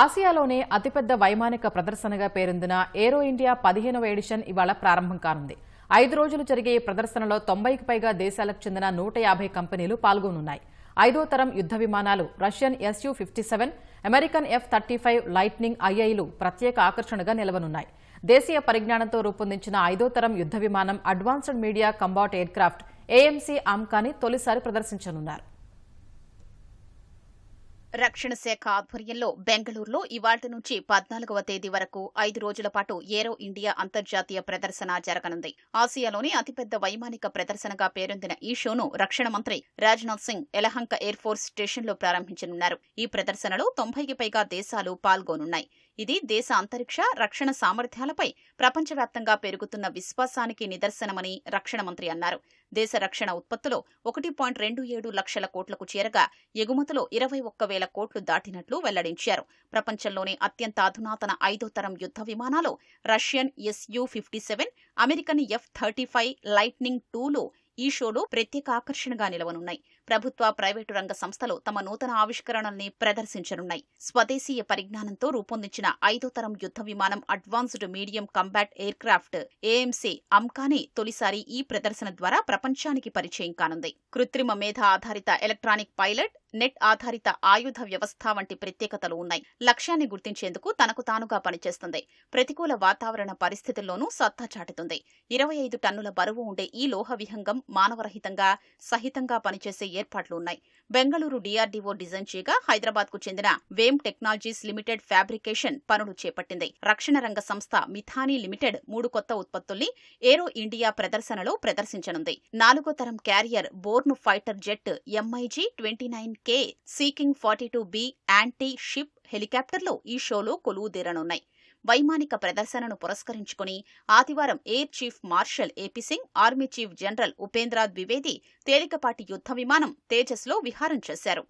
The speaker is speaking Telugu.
ఆసియాలోనే అతిపెద్ద వైమానిక ప్రదర్శనగా పేరొందిన ఏరో ఇండియా పదిహేనవ ఎడిషన్ ఇవాళ ప్రారంభం కానుంది. ఐదు రోజులు జరిగే ఈ ప్రదర్శనలో తొంభైకి పైగా దేశాలకు చెందిన నూట యాభై కంపెనీలు పాల్గొనున్నాయి. ఐదో తరం యుద్ధ విమానాలు Russian SU fifty seven American F thirty five lightning ఐఐలు ప్రత్యేక ఆకర్షణగా నిలవనున్నాయి. దేశీయ పరిజ్ఞానంతో రూపొందించిన ఐదో తరం యుద్ధ విమానం advanced media combat aircraft AMC ఆమ్కాని తొలిసారి ప్రదర్శించనున్నారు. రక్షణ శాఖ ఆధ్వర్యంలో బెంగళూరులో ఇవాళ్టి నుంచి పద్నాలుగవ తేదీ వరకు ఐదు రోజుల పాటు ఏరో ఇండియా అంతర్జాతీయ ప్రదర్శన జరగనుంది. ఆసియాలోనే అతిపెద్ద వైమానిక ప్రదర్శనగా పేరొందిన ఈ షోను రక్షణ మంత్రి రాజ్నాథ్ సింగ్ ఎలహంక ఎయిర్ ఫోర్స్ స్టేషన్లో ప్రారంభించనున్నారు. ఈ ప్రదర్శనలో తొంభైకి పైగా దేశాలు పాల్గొనున్నాయి. ఇది దేశ అంతరిక్ష రక్షణ సామర్థ్యాలపై ప్రపంచవ్యాప్తంగా పెరుగుతున్న విశ్వాసానికి నిదర్శనమని రక్షణ మంత్రి అన్నారు. దేశ రక్షణ ఉత్పత్తులో ఒకటి పాయింట్ రెండు ఏడు లక్షల కోట్లకు చేరగా ఎగుమతులు ఇరవై ఒక్క వేల కోట్లు దాటినట్లు వెల్లడించారు. ప్రపంచంలోనే అత్యంత అధునాతన ఐదో తరం యుద్ధ విమానాలు Russian SU fifty seven American F thirty five lightning tool ఈ షోలో ప్రత్యేక ఆకర్షణగా నిలవనున్నాయి. ప్రభుత్వ ప్రైవేటు రంగ సంస్థలు తమ నూతన ఆవిష్కరణల్ని ప్రదర్శించనున్నాయి. స్వదేశీయ పరిజ్ఞానంతో రూపొందించిన ఐదో తరం యుద్ధ విమానం advanced medium combat aircraft AMC అమ్కానే తొలిసారి ఈ ప్రదర్శన ద్వారా ప్రపంచానికి పరిచయం కానుంది. కృత్రిమ మేధ ఆధారిత ఎలక్ట్రానిక్ పైలట్ నెట్ ఆధారిత ఆయుధ వ్యవస్థ వంటి ప్రత్యేకతలు ఉన్నాయి. లక్ష్యాన్ని గుర్తించేందుకు తనకు తానుగా పనిచేస్తుంది. ప్రతికూల వాతావరణ పరిస్థితుల్లోనూ సత్తా చాటుతుంది. ఇరవై ఐదు టన్నుల బరువు ఉండే ఈ లోహ విహంగం మానవరహితంగా సహితంగా పనిచేసే ఏర్పాట్లు ఉన్నాయి బెంగళూరు డీఆర్డీఓ డిజైన్ చేయగా హైదరాబాద్కు చెందిన వేమ్ టెక్నాలజీస్ లిమిటెడ్ ఫ్యాబ్రికేషన్ పనులు చేపట్టింది. రక్షణ రంగ సంస్థ మిథానీ లిమిటెడ్ మూడు కొత్త ఉత్పత్తుల్ని ఏరో ఇండియా ప్రదర్శనలో ప్రదర్శించనుంది. నాలుగో తరం carrier బోర్ను fighter jet MiG twenty nine K sea king forty two B anti ship హెలికాప్టర్లు ఈ షోలో కొలువుదీరనున్నాయి. వైమానిక ప్రదర్శనను పురస్కరించుకుని ఆదివారం air chief marshal AP Singh army chief general Upendra Dwivedi తేలికపాటి యుద్ధ విమానం తేజస్లో విహారం చేశారు.